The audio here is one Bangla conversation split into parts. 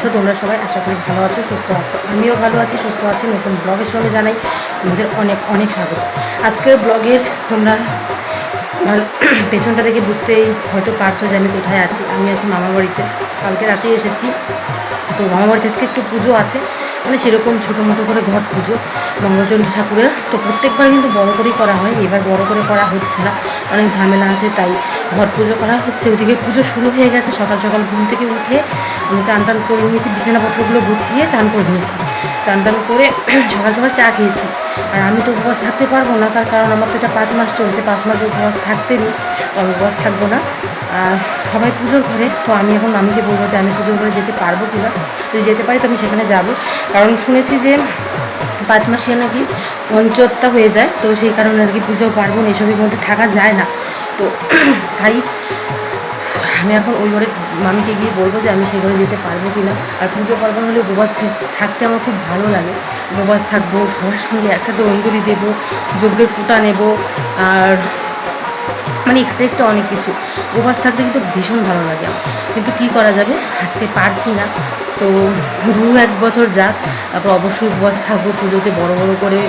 আছো? তোমরা সবাই আশা করি ভালো আছো, সুস্থ আছো। আমিও ভালো আছি, সুস্থ আছি। নতুন ব্লগের সঙ্গে জানাই তোমাদের অনেক অনেক স্বাগত। আজকের ব্লগের তোমরা পেছনটা দেখে বুঝতেই হয়তো পারছ যে আমি কোথায় আছি। আমি আছি মামার বাড়িতে। কালকে রাতেই এসেছি। তো মামার বাড়িতে আজকে একটু পুজো আছে। মানে সেরকম ছোটো মোটো করে ঘট পুজো। মঙ্গলচণ্ডী ঠাকুরের তো প্রত্যেকবার কিন্তু বড় করেই করা হয়। এবার বড় করে করা হচ্ছে না। অনেক ঝামেলা আছে, তাই ঘট পুজো করা হচ্ছে। ওদিকে পুজো শুরু হয়ে গেছে, সকাল সকাল ঘুম থেকে উঠে আমি চান টান করে নিয়েছি, বিছানাপত্রগুলো গুছিয়ে চান করে নিয়েছি। টান টান করে সকাল সকাল চা খেয়েছি। আর আমি তো উপবাস থাকতে পারব না, তার কারণ আমার তো এটা পাঁচ মাস চলছে, পাঁচ মাস উপবাস থাকতে নেই তো আমি উপবাস থাকব না। আর সবাই পুজোর ঘরে, তো আমি এখন মামিকে বলব যে আমি পুজোর ঘরে যেতে পারব কি না যদি যেতে পারি তো আমি সেখানে যাব। কারণ শুনেছি যে পাঁচ মাসে নাকি পঞ্চত্তা হয়ে যায়, তো সেই কারণে আর কি পুজো পার্বণ এসবের মধ্যে থাকা যায় না। তো তাই আমি এখন ওই ঘরে মামিকে গিয়ে বলব যে আমি সেই ঘরে যেতে পারব কি না আর পুজো পার্বণ হলে উপবাস থাকতে আমার খুব ভালো লাগে। উপবাস থাকব, সবার সঙ্গে একসাথে অঞ্জলি দেবো, যজ্ঞের ফুটা নেব, আর মানে এক্সপেক্ট অনেক কিছু। উপবাস থাকতে কিন্তু ভীষণ ভালো লাগে। কিন্তু কী করা যাবে? আজকে পারছি না। তো দু এক বছর যাক, তারপর অবশ্যই উপবাস থাকব, পুজোতে বড় বড় করে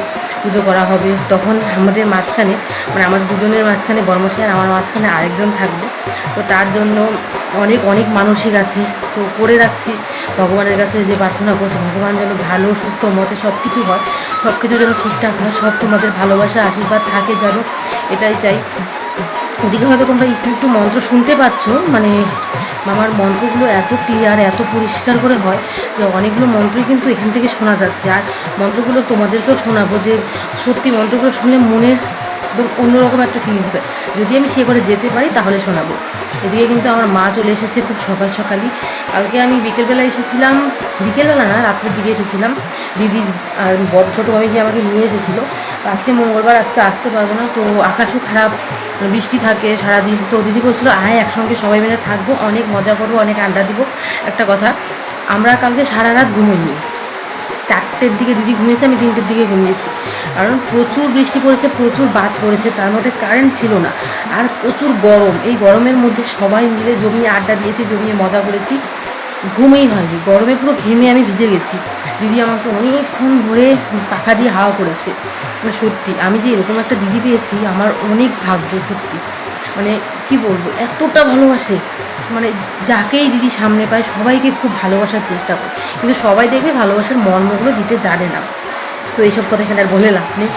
পুজো করা হবে। তখন আমাদের মাঝখানে মানে আমাদের দুজনের মাঝখানে, বর্মশাই আর আমার মাঝখানে আরেকজন থাকবে। তো তার জন্য অনেক অনেক মানসিক আছে। তো করে রাখছি। ভগবানের কাছে যে প্রার্থনা করছি, ভগবান যেন ভালো, সুস্থ, মতে সব কিছু হয়। সব কিছু যেন ঠিকঠাক হয়, সব তোমাদের ভালোবাসা, আশীর্বাদ থাকে যেন। এটাই চাই। ওদিকে হয়তো তোমরা একটু একটু মন্ত্র শুনতে পাচ্ছ মানে আমার মন্ত্রগুলো এত ক্লিয়ার এত পরিষ্কার করে হয় যে অনেকগুলো মন্ত্রই কিন্তু এখান থেকে শোনা যাচ্ছে। আর মন্ত্রগুলো তোমাদেরকেও শোনাবো যে সত্যি মন্ত্রগুলো শুনে মনের একদম অন্যরকম একটা ফিলিংস হয়। যদি আমি সে করে যেতে পারি তাহলে শোনাবো। এদিকে কিন্তু আমার মা চলে এসেছে খুব সকাল সকালই। কালকে আমি বিকেলবেলা এসেছিলাম, বিকেলবেলা না, রাত্রের দিকে এসেছিলাম। দিদি আর বড় ছোটো আমি যে আমাকে নিয়ে এসেছিল। আজকে মঙ্গলবার, আজকে আসতে পারব না, তো আকাশও খারাপ, বৃষ্টি থাকে সারাদিন, তো দিদি বলছিল, আয় একসঙ্গে সবাই মিলে থাকব, অনেক মজা করব, অনেক আড্ডা দিব। একটা কথা, আমরা কালকে সারা রাত ঘুমোইনি। চারটের দিকে দিদি ঘুমিয়েছে, আমি তিনটের দিকে ঘুমিয়েছি। কারণ প্রচুর বৃষ্টি পড়েছে, প্রচুর বাজ পড়েছে, তার মধ্যে কারেন্ট ছিল না। আর প্রচুর গরম, এই গরমের মধ্যে সবাই মিলে জমিয়ে আড্ডা দিয়েছি, জমিয়ে মজা করেছি। ঘুমেই হয়নি, গরমে পুরো ঘেমে আমি ভিজে গেছি। দিদি আমাকে অনেকক্ষণ ধরে পাখা দিয়ে হাওয়া করেছে। মানে সত্যি, আমি যে এরকম একটা দিদি পেয়েছি, আমার অনেক ভাগ্য সত্যি। মানে কি বলব, এতটা ভালোবাসে। মানে যাকেই দিদি সামনে পায়, সবাইকে খুব ভালোবাসার চেষ্টা করে। কিন্তু সবাই দেখবে ভালোবাসার মর্মগুলো দিতে জানে না। তো এইসব কথা এখানে আর বলে লাভ নেই।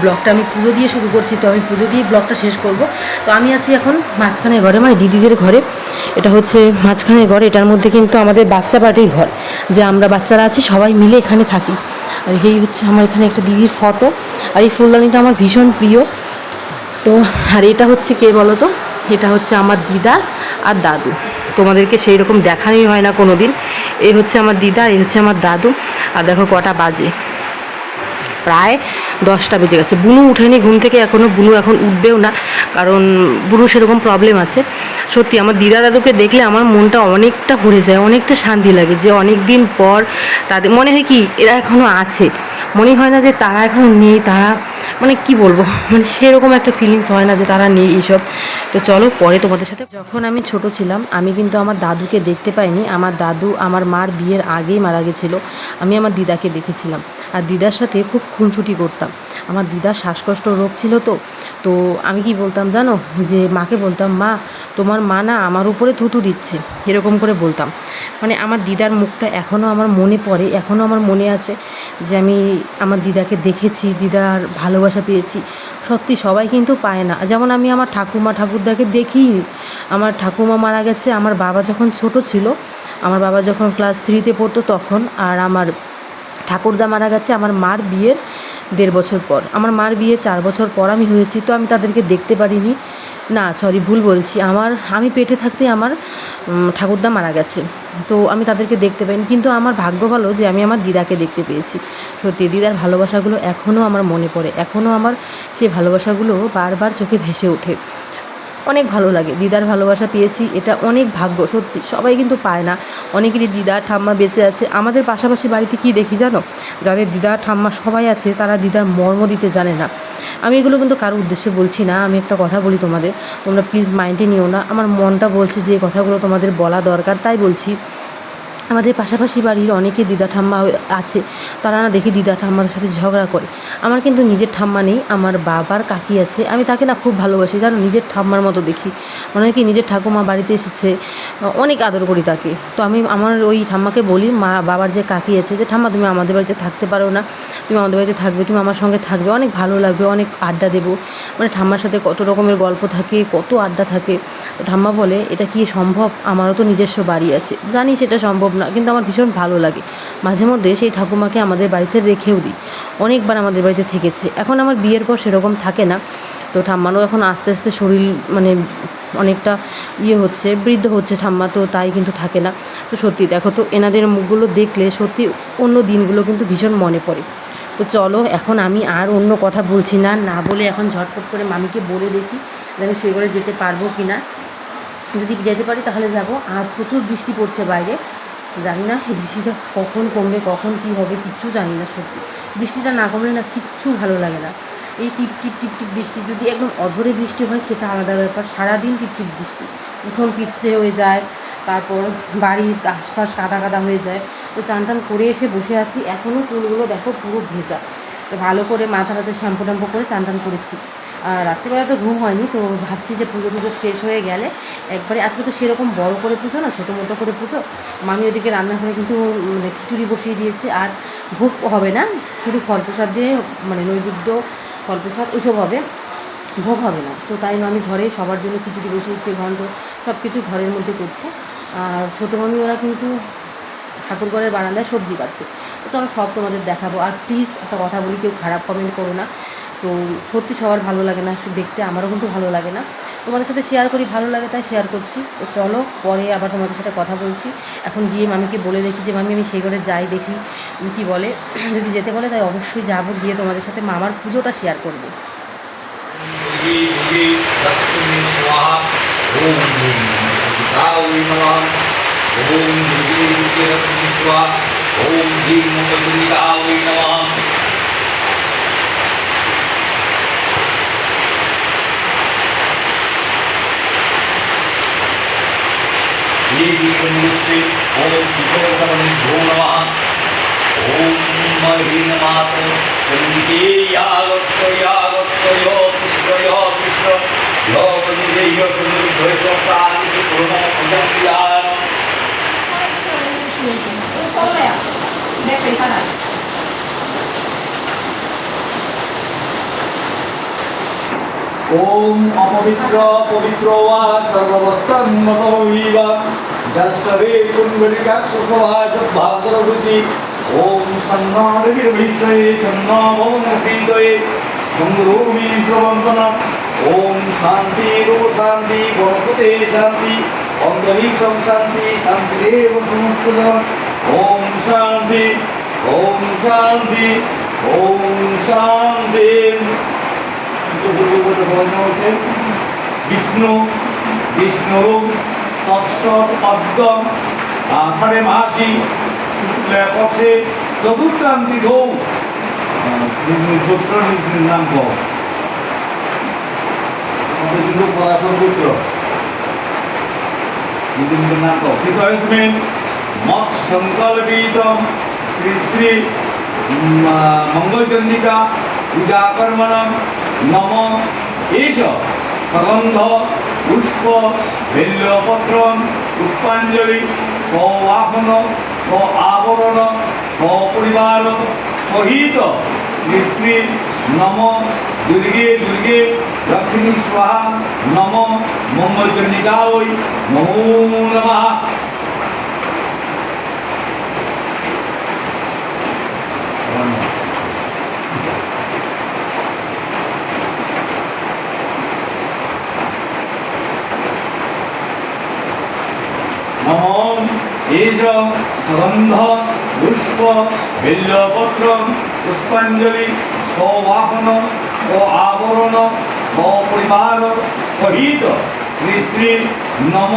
ব্লগটা আমি পুজো দিয়ে শুরু করছি, তো আমি পুজো দিয়ে ব্লগটা শেষ করব। তো আমি আছি এখন মাঝখানের ঘরে মানে দিদিদের ঘরে। এটা হচ্ছে মাঝখানের ঘর, এটার মধ্যে কিন্তু আমাদের বাচ্চা পার্টির ঘর, যে আমরা বাচ্চারা আছি, সবাই মিলে এখানে থাকি। আর এই হচ্ছে আমার এখানে একটা দিদির ফটো, আর এই ফুলদানিটা আমার ভীষণ প্রিয়। তো, আর এটা হচ্ছে কে বলো তো? এটা হচ্ছে আমার দিদা আর দাদু। তোমাদেরকে সেই রকম দেখানোই হয় না কোনো দিন এই হচ্ছে আমার দিদা, এই হচ্ছে আমার দাদু। আর দেখো কটা বাজে। প্রায় দশটা বেজে গেছে। বুনু উঠেনি, ঘুম থেকে এখনও বুনু এখন উঠবেও না, কারণ বুনু সেরকম প্রবলেম আছে। সত্যি আমার দিদা দাদুকে দেখলে আমার মনটা অনেকটা ভরে যায়, অনেকটা শান্তি লাগে যে অনেক দিন পর তাদের, মনে হয় কি এরা এখনও আছে। মনে হয় না যে তারা এখন নেই, তারা মানে কি বলব? মানে সেরকম একটা ফিলিংস হয় না যে তারা নেই এইসব। তো চলো পরে তোমাদের সাথে যখন আমি ছোট ছিলাম, আমি কিন্তু আমার দাদুকে দেখতে পাইনি। আমার দাদু আমার মার বিয়ের আগেই মারা গেছিল। আমি আমার দিদাকে দেখেছিলাম। আর দিদার সাথে খুব খুনসুটি করতাম। আমার দিদার শ্বাসকষ্ট রোগ ছিল তো তো আমি কি বলতাম জানো? যে মাকে বলতাম, মা, তোমার মা না আমার উপরে থুতু দিচ্ছে। এরকম করে বলতাম। মানে আমার দিদার মুখটা এখনও আমার মনে পড়ে এখনও আমার মনে আছে যে আমি আমার দিদাকে দেখেছি, দিদার ভালোবাসা পেয়েছি। সত্যি সবাই কিন্তু পায় না। যেমন আমি আমার ঠাকুমা, ঠাকুরদাকে দেখিনি। আমার ঠাকুমা মারা গেছে, আমার বাবা যখন ছোট ছিল, আমার বাবা যখন ক্লাস থ্রিতে পড়তো তখন, আর আমার ঠাকুরদা মারা গেছে, আমার মার বিয়ের দেড় বছর পর। আমার মার বিয়ে চার বছর পর আমি হয়েছি, তো আমি তাদেরকে দেখতে পারিনি। না সরি ভুল বলছি। আমার, আমি পেটে থাকতে আমার ঠাকুরদা মারা গেছে। তো আমি তাদেরকে দেখতে পাইনি। কিন্তু আমার ভাগ্য ভালো যে আমি আমার দিদাকে দেখতে পেয়েছি। সত্যি, দিদার ভালোবাসাগুলো এখনও আমার মনে পড়ে। এখনও আমার সেই ভালোবাসাগুলো বারবার চোখে ভেসে ওঠে। অনেক ভালো লাগে। দিদার ভালোবাসা পেয়েছি, এটা অনেক ভাগ্য, সত্যি। সবাই কিন্তু পায় না। অনেকেরই দিদা, ঠাম্মা বেঁচে আছে। আমাদের পাশাপাশি বাড়িতে কি দেখি জানো? যাদের দিদা, ঠাম্মা সবাই আছে, তারা দিদার মর্ম দিতে জানে না। আমি এগুলো কিন্তু কারোর উদ্দেশ্যে বলছি না, আমি একটা কথা বলি তোমাদের। তোমরা প্লিজ মাইন্ডে নিও না। আমার মনটা বলছে যে, এই কথাগুলো তোমাদের বলা দরকার, তাই বলছি। আমাদের পাশাপাশি বাড়ির অনেকে দিদা ঠাম্মা আছে, তারা না দেখি দিদা ঠাম্মাদের সাথে ঝগড়া করে। আমার কিন্তু নিজের ঠাম্মা নেই, আমার বাবার কাকি আছে। আমি তাকে না খুব ভালোবাসি, জানো, নিজের ঠাম্মার মতো দেখি। মনে হয় কি নিজের ঠাকুমা বাড়িতে এসেছে, অনেক আদর করি তাকে। তো আমি আমার ওই ঠাম্মাকে বলি, মা, বাবার যে কাকি আছে, যে ঠাম্মা, তুমি আমাদের বাড়িতে থাকতে পারো না, তুমি আমাদের বাড়িতে থাকবে, তুমি আমার সঙ্গে থাকবে, অনেক ভালো লাগবে, অনেক আড্ডা দেবো। মানে ঠাম্মার সাথে কত রকমের গল্প থাকে, কত আড্ডা থাকে। ঠাম্মা বলে, এটা কি সম্ভব? আমারও তো নিজস্ব বাড়ি আছে। জানি সেটা সম্ভব না, কিন্তু আমার ভীষণ ভালো লাগে। মাঝে মধ্যে সেই ঠাকুমাকে আমাদের বাড়িতে রেখেও দিই। অনেকবার আমাদের বাড়িতে থেকেছে। এখন আমার বিয়ের পর সেরকম থাকে না। তো ঠাম্মারও এখন আস্তে আস্তে শরীর মানে অনেকটা ইয়ে হচ্ছে, বৃদ্ধ হচ্ছে ঠাম্মা, তো তাই কিন্তু থাকে না। তো সত্যি দেখো তো, এনাদের মুখগুলো দেখলে সত্যি অন্য দিনগুলো কিন্তু ভীষণ মনে পড়ে। তো চলো, এখন আমি আর অন্য কথা বলছি না। না বলে এখন ঝটপট করে মামিকে বলে দেখি যে আমি সেই ঘরে যেতে পারব কি না যদি যেতে পারি তাহলে যাব। আর প্রচুর বৃষ্টি পড়ছে বাইরে। জানি না, বৃষ্টিটা কখন কমবে, কখন কী হবে, কিচ্ছু জানি না সত্যি। বৃষ্টিটা না কমলে না কিচ্ছু ভালো লাগে না। এই টিপ টিপ টিপ টিপ বৃষ্টি যদি একদম অঝরে বৃষ্টি হয়, সেটা আলাদা ব্যাপার। সারাদিন টিপ টিপ বৃষ্টি। উঠোন পিছড়ে হয়ে যায়, তারপর বাড়ির আশপাশ কাদা কাদা হয়ে যায়। তো চান টান করে এসে বসে আছি। এখনও চুলগুলো দেখো পুরো ভেজা। তো ভালো করে মাথা টাতে শ্যাম্পু ট্যাম্পু করে চান টান করেছি। আর রাত্রিবেলা তো ঘুম হয়নি, তো ভাবছি যে পুজো টুজো শেষ হয়ে গেলে একবারে আজকে তো সেরকম বড় করে পুজো না, ছোটো মোটো করে পুজো। মামি ওদিকে রান্নাঘরে কিন্তু মানে খিচুড়ি বসিয়ে দিয়েছে, আর ভোগ হবে না, শুধু ফল প্রসাদ দিয়ে মানে নৈবেদ্য ফল প্রসাদ ওইসব হবে, ভোগ হবে না। তো তাই আমি ঘরে সবার জন্য খিচুড়ি বসিয়েছি, ঘন্ট সব কিছু ঘরের মধ্যে করছে। আর ছোটো মামি ওরা কিন্তু ঠাকুরঘরের বারান্দায় সবজি কাটছে। তো চলো সব তোমাদের দেখাবো। আর প্লিজ একটা কথা বলি, কেউ খারাপ কমেন্ট করো না। তো সত্যি সবার ভালো লাগে না দেখতে আমারও কিন্তু ভালো লাগে না তোমাদের সাথে শেয়ার করি ভালো লাগে তাই শেয়ার করছি তো চলো পরে আবার তোমাদের সাথে কথা বলছি এখন গিয়ে মামিকে বলে দেখি যে মামি আমি সেই ঘরে যাই দেখি কি বলে যদি যেতে বলে তাই অবশ্যই যাব গিয়ে তোমাদের সাথে মামার পুজোটা শেয়ার করব श्रीगीतमुष्टि ॐ विभोगमनिभो नमः ॐ महीनमात्र चण्डिके यावत्त यावत्त यो कृष्ण यो कृष्ण यो बन्देय सुनिर्भयप्राणि पूर्ण पुण्या ॐ अपवित्र पवित्रो वा सर्ववस्तं मतो वा হৃদয়ে মঙ্গলোমি শ্রবন্তন ওম শান্তি রো শান্তি গণপতে শান্তি অন্তরিক্ষম শান্তি শান্তিরেব সমস্ত জগৎ। ওম শান্তি ওম শান্তি ওম শান্তি পূর্ববর্তী বর্ণ হচ্ছে বিষ্ণু বিষ্ণু তৎসৎ পদ্ম আষাঢ়ে শুক্লা পথে চতুর্থান্তি গৌ। পুত্র নাম কিন্তু পরাশর পুত্র। নাম আছে মৎ সংকল্পিতম শ্রী শ্রী মঙ্গলচন্দিকা পূজা কর্মণম, নম। এষ সগন্ধ পুষ্প বেল্লপত্র পুষ্পাঞ্জলি স্বাহন স্ব আবরণ স্বপরিবার সহিত শ্রী শ্রী নম দুর্গে দুর্গে লক্ষ্মী স্বাহা নম মঙ্গলচন্ডিকা ওই নমো নমঃ। পুষ্পাঞ্জলি স্ববাহন স্ব আবরণ স্বপরিবার সহিত শ্রী শ্রী নম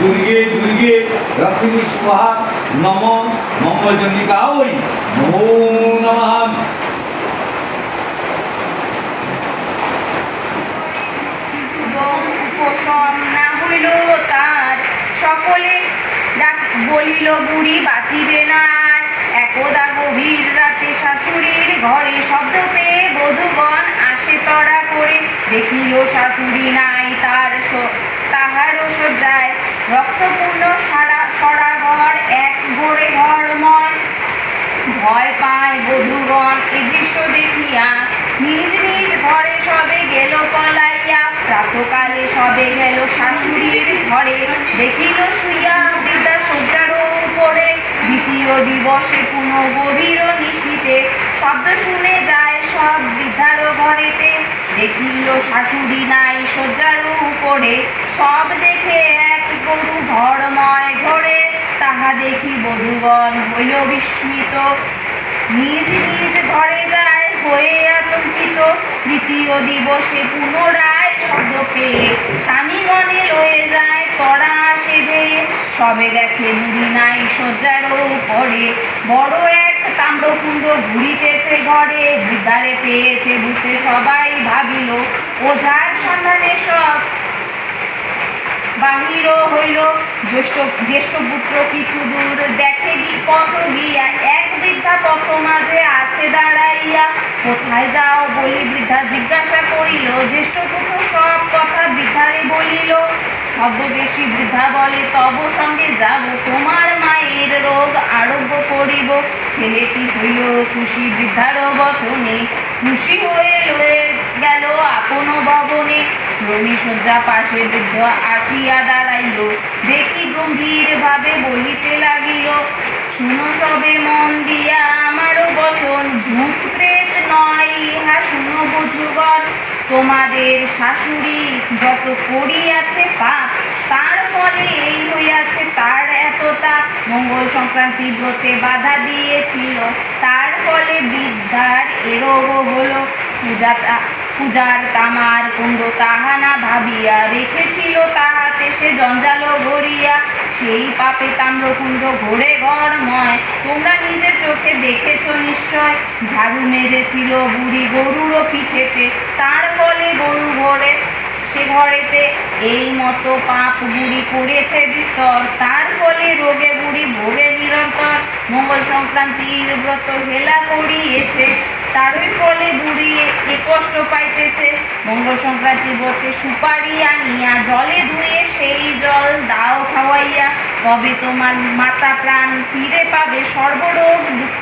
দুর্গে দুর্গে লক্ষ্মী স্বাহা নম মঙ্গলচন্ডিকা ওই নমো। উপশম না সকলে বলিল, বুড়ি বাঁচিবে না একদা গভীর রাতে শাশুড়ির ঘরে শব্দ পেয়ে বধূগণ আসে তড়া করে। দেখিল, শাশুড়ি নাই, তার তাহারও সজ্জায় রক্তপূর্ণ সারা সরা ঘর এক ঘরে ঘরময়। ভয় পায় বধূগণ, এ দৃশ্য দেখিয়া নিজ নিজ ঘরে সবে গেল পলাইয়া। প্রাতকালে সবে গেল শাশুড়ির ঘরে। দেখিল, শুইয়া দ্বিতীয় দিবসে পুনঃ গভীর নিশীতে শব্দ শুনে যায় সব বৃদ্ধার ঘরেতে। দেখিল শাশুড়ি নাই শয্যার উপরে। সব দেখে এক গরু ঘরময় ঘরে তাহা দেখি বধূগণ হইল বিস্মিত। নিজ নিজ ঘরে যায় হয়ে আতঙ্কিত। তৃতীয় দিবসে পুনরায় শব্দ পেয়ে স্বামীগণে রয়ে যায় তরা আসে সবে দেখে বুড়ি নাই শয্যার উপরে। বড় এক তাম্রকুণ্ড ঘুরিতেছে ঘরে। বিদ্যারে পেয়েছে ভূতে সবাই ভাবিল, ওঝার সন্ধানে সব বাহির হইল জ্যেষ্ঠ জ্যেষ্ঠ পুত্র কিছু দূর। দেখে পথ গিয়া এক বৃদ্ধা মাঝে আছে দাঁড়াইয়া, কোথায় যাও? বলি। বৃদ্ধা জিজ্ঞাসা করিল জ্যেষ্ঠ পুত্র সব কথা বৃদ্ধারে বলিল? ছদ্মবেশী বৃদ্ধা বলে, তব সঙ্গে যাব। তোমার মায়ের রোগ আরোগ্য করিব। ছেলেটি হইল খুশি বৃদ্ধার বচনে। খুশি হয়ে রয়ে গেল আপন ভবনে। রণী শয্যা পাশে বৃদ্ধ আসিয়া দাঁড়াইল। দেখি গম্ভীর ভাবে বলিতে লাগিল, শুনো সবে মন দিয়া আমারও বচন। ভূত প্রেত নয়, ইহা শুনো বধুগণ। তোমাদের শাশুড়ি যত করিয়াছে পাপ, তার ফলে এই হইয়াছে তার এতটা মঙ্গল সংক্রান্তি ব্রতে বাধা দিয়েছিল। তার ফলে বৃদ্ধার এ হলো। পূজা পূজার তামার কুণ্ড তাহা না ভাবিয়া রেখেছিল তাহাতে সে জঞ্জাল ভরিয়া। সেই পাপে তাম্রকুণ্ড ঘোরে ঘরময়। তোমরা নিজের চোখে দেখেছ নিশ্চয়। ঝাড়ু মেরেছিল বুড়ি গরুরও পিঠেতে। তার ফলে গরু ঘরে সে ঘরেতে এই মতো পাপ বুড়ি করেছে বিস্তর। তার ফলে রোগে বুড়ি ভোগে নিরন্তর মঙ্গল সংক্রান্তির ব্রত হেলা করিয়েছে। তারই ফলে বুড়ি এ কষ্ট পাইতেছে। মঙ্গল সংক্রান্তি ব্রতে সুপারি আনিয়া জলে ধুয়ে সেই জল দাও খাওয়াইয়া, তবে তোমার মাতা প্রাণ ফিরে পাবে। সর্বরোগ দুঃখ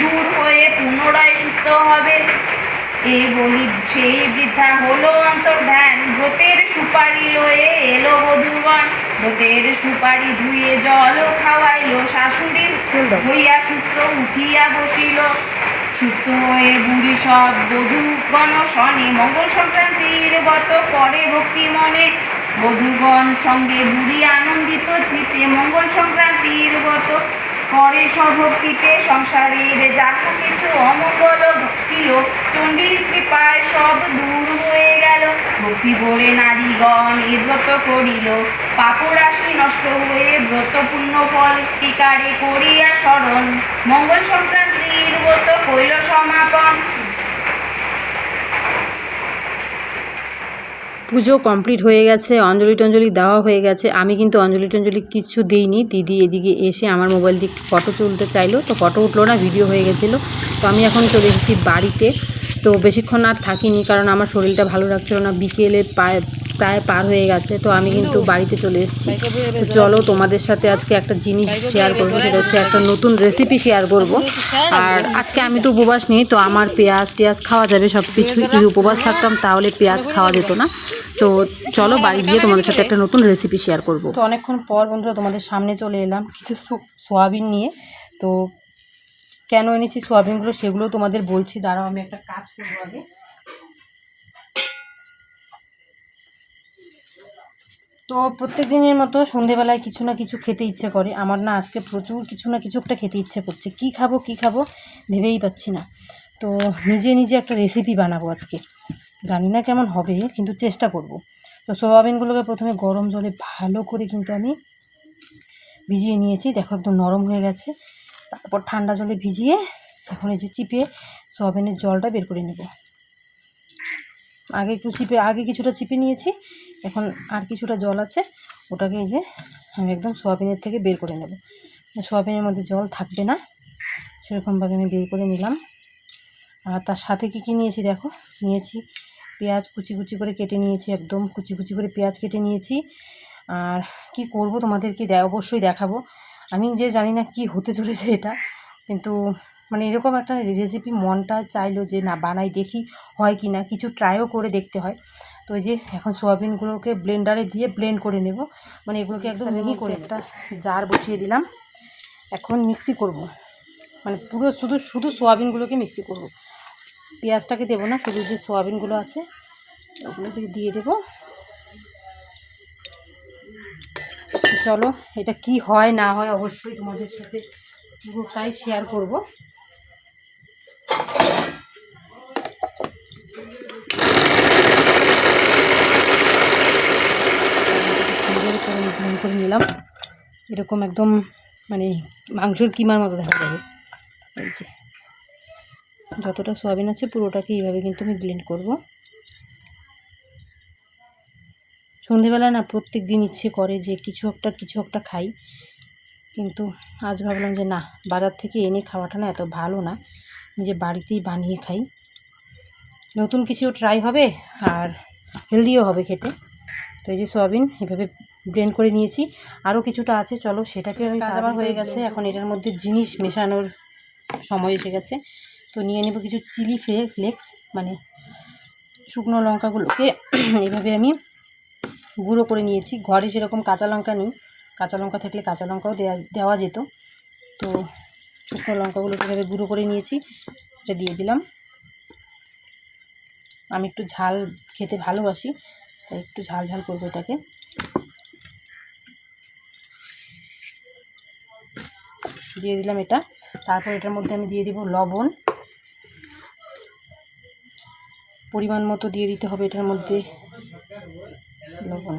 দূর হয়ে পুনরায় সুস্থ হবে। এই বলি সেই বৃদ্ধা হলো অন্তর্ধান ব্রতের সুপারি লয়ে এলো বধূগণ। ব্রতের সুপারি ধুয়ে জলও খাওয়াইলো শাশুড়ি। হইয়া সুস্থ উঠিয়া বসিল। সুস্থ হয়ে বুড়ি সব বধূগণ শনে মঙ্গল সংক্রান্তির গত করে ভক্তি মনে। বধূগণ সঙ্গে বুড়ি আনন্দিত চিতে মঙ্গল সংক্রান্তির গত করে সভক্তিতে সংসারের যাহা কিছু অমঙ্গল ছিল, চণ্ডীর কৃপায় সব দূর হয়ে গেল। ভক্তি ভরে নারীগণ এ ব্রত করিল। পাপরাশি নষ্ট হয়ে ব্রত পূর্ণ ফল টিকারে করিয়া স্মরণ মঙ্গল সংক্রান্তির ব্রত কইল সমাপন। পুজো কমপ্লিট হয়ে গেছে, অঞ্জলি টঞ্জলি দেওয়া হয়ে গেছে। আমি কিন্তু অঞ্জলি টঞ্জলি কিছু দিইনি। দিদি এদিকে এসে আমার মোবাইল দিয়ে ফটো তুলতে চাইলো। তো ফটো উঠল না ভিডিও হয়ে গেছিল। তো আমি এখন চলে এসেছি বাড়িতে। তো বেশিক্ষণ আর থাকিনি কারণ আমার শরীরটা ভালো লাগছিল না। বিকেলে পায় প্রায় পার হয়ে গেছে তো আমি কিন্তু বাড়িতে চলে এসেছি। তো চলো তোমাদের সাথে আজকে একটা জিনিস শেয়ার করব সেটা হচ্ছে একটা নতুন রেসিপি শেয়ার করব। আর আজকে আমি তো উপবাস নেই তো আমার পেঁয়াজ টেয়াজ খাওয়া যাবে সব কিছুই যদি উপবাস থাকতাম তাহলে পেঁয়াজ খাওয়া যেত না। তো চলো বাড়ি গিয়ে তোমাদের সাথে একটা নতুন রেসিপি শেয়ার করব। তো অনেকক্ষণ পর বন্ধুরা তোমাদের সামনে চলে এলাম কিছু সোয়াবিন নিয়ে। তো কেন এনেছি সোয়াবিনগুলো সেগুলো তোমাদের বলছি দাঁড়াও আমি একটা কাজ করব আগে। তো প্রত্যেক দিনের মতো সন্ধেবেলায় কিছু না কিছু খেতে ইচ্ছে করে। আমার না আজকে প্রচুর কিছু না কিছু একটা খেতে ইচ্ছে করছে। কি খাব কি খাব ভেবেই পাচ্ছি না। তো নিজে নিজে একটা রেসিপি বানাবো আজকে। জানি না কেমন হবে, কিন্তু চেষ্টা করব। তো সোয়াবিনগুলোকে প্রথমে গরম জলে ভালো করে কিন্তু আমি ভিজিয়ে নিয়েছি। দেখো একদম নরম হয়ে গেছে। তারপর ঠান্ডা জলে ভিজিয়ে এখন এই যে চিপে সোয়াবিনের জলটা বের করে নেব। আগে একটু চিপে, আগে কিছুটা চিপে নিয়েছি। এখন আর কিছুটা জল আছে, ওটাকে এই যে আমি একদম সোয়াবিনের থেকে বের করে নেব। সোয়াবিনের মধ্যে জল থাকবে না, সেরকমভাবে আমি বের করে নিলাম। আর তার সাথে কী কী নিয়েছি দেখো, নিয়েছি পেঁয়াজ কুচি কুচি করে কেটে নিয়েছি, একদম কুচি কুচি করে পেঁয়াজ কেটে নিয়েছি। আর কি করব তোমাদেরকে অবশ্যই দেখাবো। আমি যে জানি না কি হতে চলেছে এটা, কিন্তু মানে এরকম একটা রেসিপি মনটা চাইলো যে না বানাই দেখি হয় কি না কিছু ট্রাইও করে দেখতে হয়। তো এই যে এখন সোয়াবিনগুলোকে ব্লেন্ডারে দিয়ে ব্লেন্ড করে নেব। মানে এগুলোকে একদম মিহি করে একটা জার বসিয়ে দিলাম। এখন মিক্সি করব। মানে পুরো শুধু শুধু সোয়াবিনগুলোকে মিক্সি করব। পেঁয়াজটাকে দেবো না শুধু যে সোয়াবিনগুলো আছে ওগুলোকে দিয়ে দেবো। চলো এটা কি হয় না হয় অবশ্যই তোমাদের সাথে পুরোটাই শেয়ার করব সুন্দর করে নিলাম। এরকম একদম মানে মাংসর কিমার মতো দেখা যাবে। এই যে। যতটা সোয়াবিন আছে পুরোটাকে এইভাবে কিন্তু আমি ব্লেন্ড করব। সন্ধেবেলা না প্রত্যেক দিন ইচ্ছে করে যে কিছু একটা কিছু একটা খাই। কিন্তু আজ ভাবলাম যে না, বাজার থেকে এনে খাওয়াটা না এত ভালো না। নিজে বাড়িতেই বানিয়ে খাই। নতুন কিছু ট্রাই হবে আর হেলদিও হবে খেতে। তো এই যে সয়াবিন, এভাবে ব্লেন্ড করে নিয়েছি। আরও কিছুটা আছে চলো সেটাকে আমি আমার হয়ে গেছে। এখন এটার মধ্যে জিনিস মেশানোর সময় এসে গেছে। তো নিয়ে নেব কিছু চিলি ফ্লেক্স মানে শুকনো লঙ্কাগুলোকে এভাবে আমি গুঁড়ো করে নিয়েছি। ঘরে যেরকম কাঁচা লঙ্কা নিই। কাঁচা লঙ্কা থাকলে কাঁচা লঙ্কাও দেওয়া দেওয়া যেত। তো শুকনো লঙ্কাগুলোকে এভাবে গুঁড়ো করে নিয়েছি। এটা দিয়ে দিলাম। আমি একটু ঝাল খেতে ভালোবাসি তাই একটু ঝাল ঝাল করব এটাকে। দিয়ে দিলাম এটা। তারপর এটার মধ্যে আমি দিয়ে দিব লবণ। পরিমাণ মতো দিয়ে দিতে হবে এটার মধ্যে লবণ।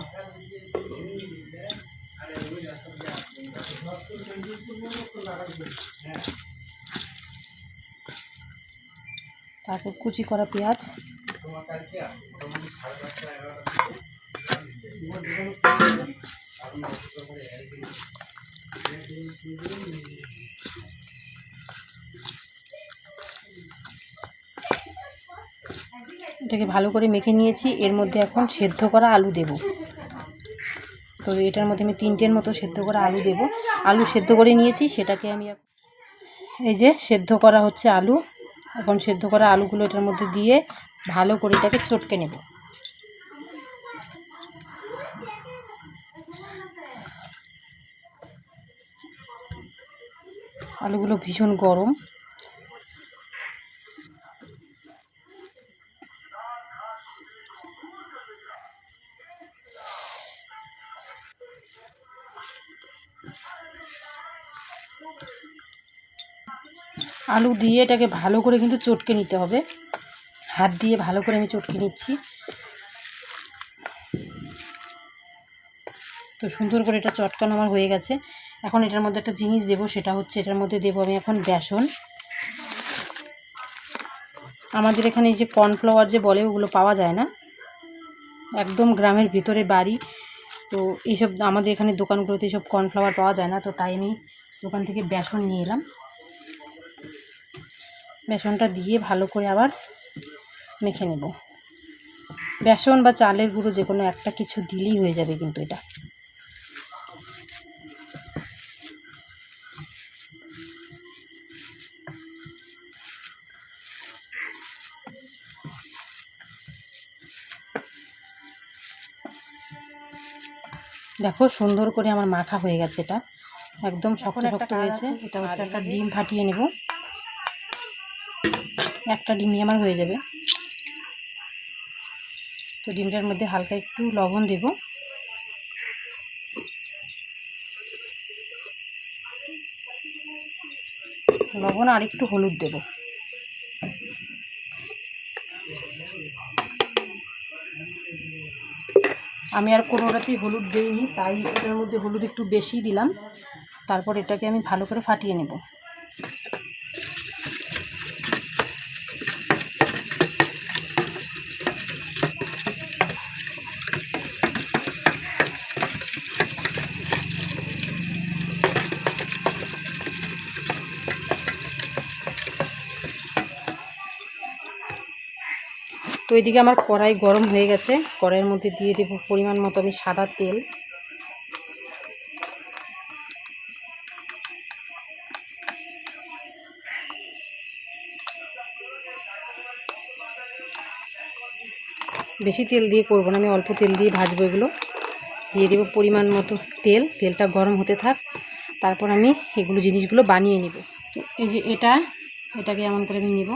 তারপর কুচি করা পেঁয়াজ। এটাকে ভালো করে মেখে নিয়েছি। এর মধ্যে এখন সেদ্ধ করা আলু দেব। তো এটার মধ্যে আমি তিনটের মতো সেদ্ধ করা আলু দেব। আলু সেদ্ধ করে নিয়েছি, সেটাকে আমি এই যে সেদ্ধ করা হচ্ছে আলু। এখন সেদ্ধ করা আলুগুলো এটার মধ্যে দিয়ে ভালো করে এটাকে চটকে নেব। আলুগুলো ভীষণ গরম। আলু দিয়ে এটাকে ভালো করে কিন্তু চটকে নিতে হবে। হাত দিয়ে ভালো করে আমি চটকে নিচ্ছি। তো সুন্দর করে এটা চটকানো আমার হয়ে গেছে। এখন এটার মধ্যে একটা জিনিস দেবো, সেটা হচ্ছে এটার মধ্যে দেবো আমি এখন বেসন। আমাদের এখানে এই যে কর্নফ্লাওয়ার যে বলে, ওগুলো পাওয়া যায় না। একদম গ্রামের ভিতরে বাড়ি। তো এইসব আমাদের এখানে দোকানগুলোতে এইসব কর্নফ্লাওয়ার পাওয়া যায় না, তো তাই আমি দোকান থেকে বেসন নিয়ে এলাম। বেসনটা দিয়ে ভালো করে আবার মেখে নেব। বেসন বা চালের গুঁড়ো যে কোনো একটা কিছু দিলেই হয়ে যাবে কিন্তু এটা। দেখো সুন্দর করে আমার মাখা হয়ে গেছে এটা। একদম শক্ত শক্ত হয়েছে। এটা হচ্ছে একটা ডিম ফাটিয়ে নেব। একটা ডিমই আমার হয়ে যাবে। তো ডিমটার মধ্যে হালকা একটু লবণ দেব। লবণ আর একটু হলুদ দেব। আমি আর কোনোটাতেই হলুদ দিইনি, তাই এটার মধ্যে হলুদ একটু বেশি দিলাম। তারপর এটাকে আমি ভালো করে ফাটিয়ে নেব। তো এদিকে আমার কড়াই গরম হয়ে গেছে। কড়াইয়ের মধ্যে দিয়ে দেবো পরিমাণ মতো আমি সাদা তেল। বেশি তেল দিয়ে করব না, আমি অল্প তেল দিয়ে ভাজবো এগুলো। দিয়ে দেবো পরিমাণ মতো তেল, তেলটা গরম হতে থাক। তারপর আমি এগুলো জিনিসগুলো বানিয়ে নেব। এই যে এটা, এটাকে এমন করে আমি নেব।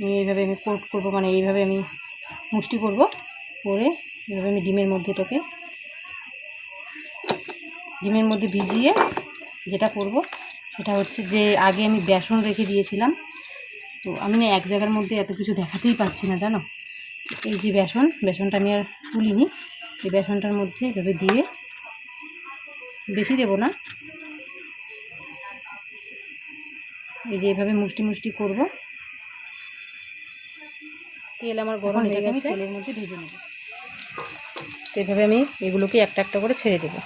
নিয়ে এইভাবে আমি কোট করব মানে এইভাবে আমি মুষ্টি করব, করে এইভাবে আমি ডিমের মধ্যে এটাকে, ডিমের মধ্যে ভিজিয়ে যেটা করব সেটা হচ্ছে যে আগে আমি বেসন রেখে দিয়েছিলাম। তো আমি এক জায়গার মধ্যে এত কিছু দেখাতেই পারছি না, জানো? এই যে বেসন, বেসনটা আমি আর তুলিনি। এই বেসনটার মধ্যে এভাবে দিয়ে বেশি দেবো না। এই যে এভাবে মুষ্টি মুষ্টি করব। তেল আমার গরম হয়ে গেছে। তেলের মধ্যে ভেজে নেব। তো এভাবে আমি এগুলোকে একটা একটা করে ছেড়ে দেবো।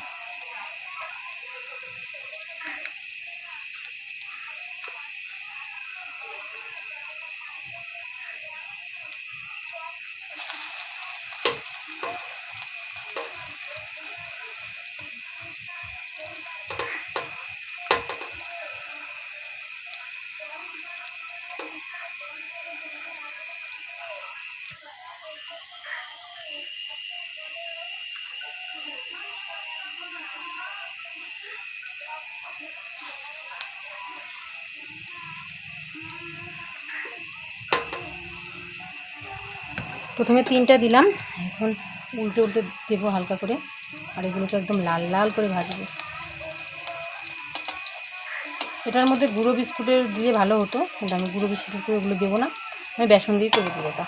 প্রথমে তিনটা দিলাম, এখন উল্টে উল্টে দেবো হালকা করে, আর এগুলোকে একদম লাল লাল করে ভাজবো। এটার মধ্যে গুঁড়ো বিস্কুটের দিলে ভালো হতো, কিন্তু আমি গুঁড়ো বিস্কুটের করে ওগুলো দেবো না, আমি বেসন দিয়ে করে দেবো ওটা।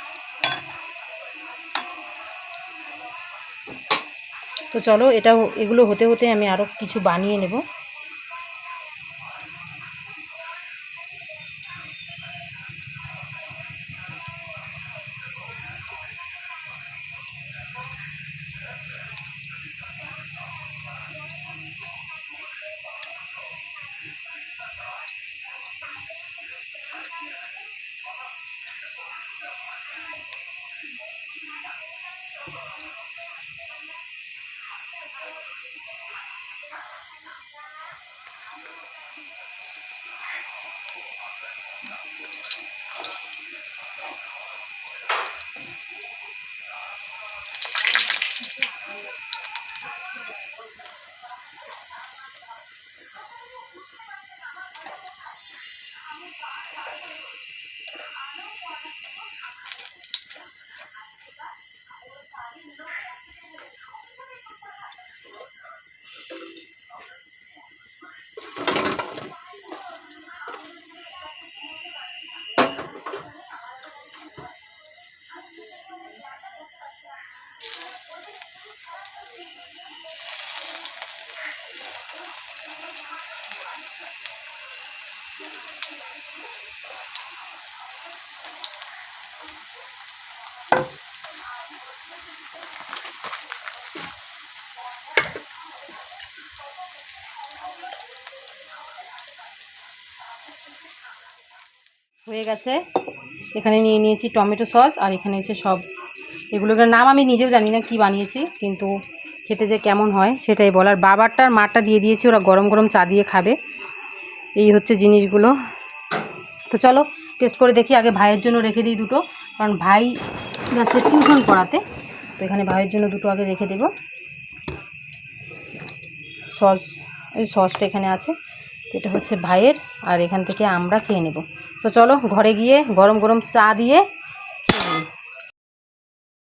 তো চলো এটা এগুলো হতে হতে আমি আরও কিছু বানিয়ে নেব। হয়ে গেছে। এখানে নিয়ে নিয়েছি টমেটো সস, আর এখানে হচ্ছে সব এগুলোর নাম আমি নিজেও জানি না কি বানিয়েছি, কিন্তু খেতে যে কেমন হয় সেটাই বলার। বাবারটার মারটা দিয়ে দিয়েছি, ওরা গরম গরম চা দিয়ে খাবে। এই হচ্ছে জিনিসগুলো। তো চলো টেস্ট করে দেখি, আগে ভাইয়ের জন্য রেখে দিই দুটো, কারণ ভাই যাচ্ছে টিউশন পড়াতে। তো এখানে ভাইয়ের জন্য দুটো আগে রেখে দেব। সস, এই সসটা এখানে আছে। এটা হচ্ছে ভাইয়ের, আর এখান থেকে আমরা খেয়ে নেব। তো চলো ঘরে গিয়ে গরম গরম চা দিয়ে